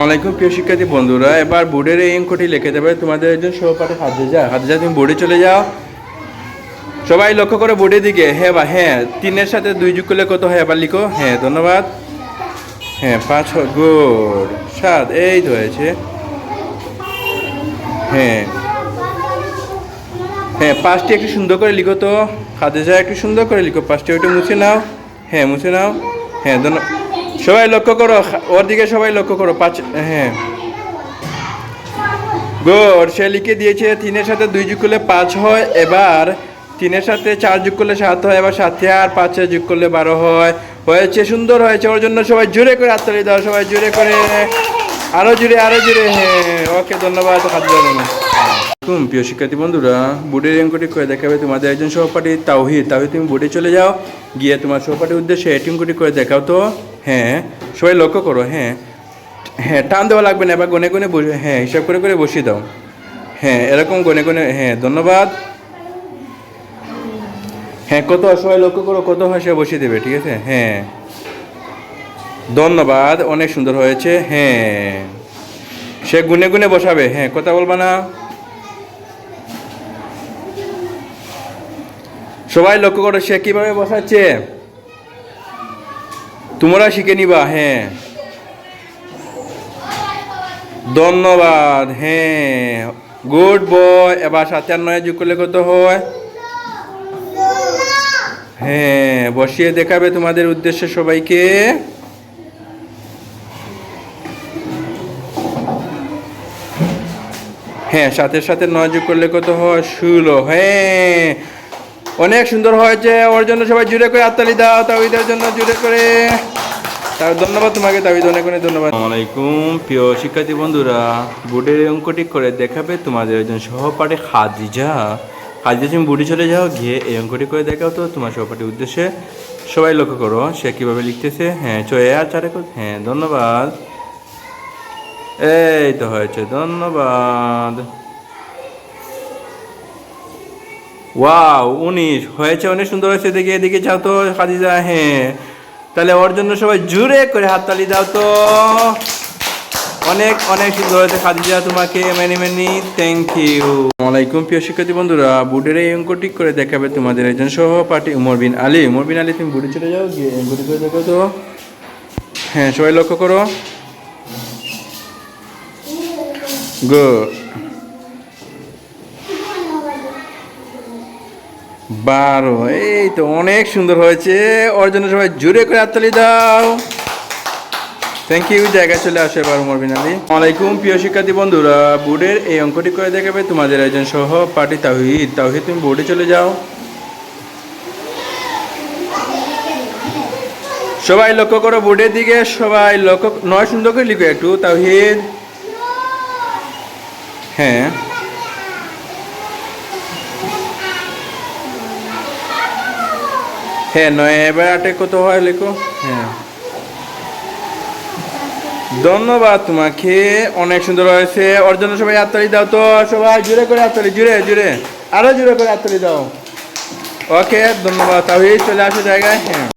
আসসালামাইকুম প্রিয় শিক্ষার্থী বন্ধুরা। এবার বোর্ডের এই অঙ্কটি লিখে দেবে তোমাদের একজন সহপাঠী হাজেজা হাজেজা তুমি বোর্ডে চলে যাও। সবাই লক্ষ্য করে বোর্ডের দিকে। হ্যাঁ বা হ্যাঁ তিনের সাথে দুই যুগ করলে কত হয়? এবার লিখো। হ্যাঁ ধন্যবাদ। হ্যাঁ পাঁচ গুড। সাত, এই তো হয়েছে। হ্যাঁ। হ্যাঁ পাঁচটি একটু সুন্দর করে লিখো তো। খাদেজা একটু সুন্দর করে লিখো। পাঁচটি ওইটা মুছে নাও। হ্যাঁ মুছে নাও। হ্যাঁ ধন্য- সবাই লক্ষ্য করো, ওর দিকে সবাই লক্ষ্য করো, পাঁচ হ্যাঁ। গোর সে লিখে দিয়েছে, তিনের সাথে দুই যুগ করলে পাঁচ হয়, এবার তিনের সাথে চার যুগ করলে সাত হয়, এবার সাথে আর পাঁচে যুগ করলে বারো হয়। হয়েছে, সুন্দর হয়েছে, ওর জন্য সবাই জোরে করে হাততালি দাও, সবাই জোরে করে। আরও জোরে আরও জোরে হ্যাঁ ওকে, ধন্যবাদ হুম প্রিয় শিক্ষার্থী বন্ধুরা। বোর্ডের অঙ্কটি করে দেখাবে তোমাদের একজন সহপাঠী, তাওহিদ। তাওহিদ, তুমি বোর্ডে চলে যাও, গিয়ে তোমার সহপাঠীর উদ্দেশ্যে এটি অঙ্কটি করে দেখাও তো। হ্যাঁ সবাই লক্ষ্য করো হ্যাঁ। হ্যাঁ টান দেওয়া লাগবে না, এবার গনে গনে হ্যাঁ হিসাব করে করে বসিয়ে দাও। হ্যাঁ এরকম গনে গনে হ্যাঁ ধন্যবাদ। হ্যাঁ কত, সবাই লক্ষ্য করো, কত হয় সে বসিয়ে দেবে, ঠিক আছে? হ্যাঁ। ধন্যবাদ, অনেক সুন্দর হয়েছে হ্যাঁ। সে গুনে গুনে বসাবে হ্যাঁ কথা বলবা না। সবাই লক্ষ্য করো সে কীভাবে বসাচ্ছে। তোমরা শিখে নিবা হ্যাঁ। ধন্যবাদ হ্যাঁ। গুড বয়, এবার সাথে আর নয় যোগ করলে কত হয়? হ্যাঁ বসিয়ে দেখাবে তোমাদের উদ্দেশ্যে সবাইকে। হ্যাঁ সাথে সাথে নয় যোগ করলে কত হয়? ষোলো হ্যাঁ। অনেক সুন্দর হয়েছে, ওর জন্য সবাই জুড়ে করে হাততালি দাও তাবিদের জন্য জুড়ে করে। তার ধন্যবাদ তোমাকে তাবিদ অনেক অনেক ধন্যবাদ। আসসালামাইকুম প্রিয় শিক্ষার্থী বন্ধুরা বোর্ডের অঙ্কটি করে দেখাবে তোমাদের একজন সহপাঠী খাদিজা। খাদিজা, তুমি বুড়ি চলে যাও, গিয়ে এই অঙ্কটি করে দেখাও তো তোমার সহপাঠীর উদ্দেশ্যে। সবাই লক্ষ্য করো, সে কীভাবে লিখতেছে। হ্যাঁ চয়ে আর চারে হ্যাঁ ধন্যবাদ। এই তো হয়েছে, ধন্যবাদ। ওয়াও উনিশ হয়েছে অনেক সুন্দর হয়েছে দেখে এদিকে যাও তো, খাদিজা হ্যাঁ। তাহলে ওর জন্য সবাই জুড়ে করে হাততালি দাও তো। অনেক অনেক সুন্দর হয়েছে খাদিজা তোমাকে মেনি মেনি থ্যাংক ইউ আসসালামাইকুম প্রিয় শিক্ষার্থী বন্ধুরা বুডের এই অঙ্কটি করে দেখাবে তোমাদের একজন সহপাঠী, উমর বিন আলী। উমর বিন আলী, তুমি বুড়ি চলে যাও, গিয়ে অঙ্কটি করে দেখো তো। হ্যাঁ সবাই লক্ষ্য করো। গুড বারো। এই তো অনেক সুন্দর হয়েছে। ওর জন্য সবাই জোরে করে হাততালি দাও। থ্যাংক ইউ জায়গায় চলে আসে এবার, উমর বিন আলী। আলাইকুম, প্রিয় শিক্ষার্থী বন্ধুরা। বোর্ডের এই অঙ্কটি করে দেখাবে। তোমাদের একজন সহ পার্টি তাহিদ তাহিদ তুমি বোর্ডে চলে যাও। সবাই লক্ষ্য করো বোর্ডের দিকে। সবাই লক্ষ্য নয় সুন্দর করে লিখো একটু তাহিদ হ্যাঁ। হ্যাঁ নয়, এবার আটে কত হয় লেখো? হ্যাঁ। ধন্যবাদ তোমাকে, অনেক সুন্দর হয়েছে। ওর জন্য সবাই হাততালি দাও তো, সবাই জুড়ে করে হাততালি জুড়ে জুড়ে আরও জুড়ে করে হাততালি দাও। ওকে, ধন্যবাদ। তাহলে চলে আসো জায়গায় হ্যাঁ।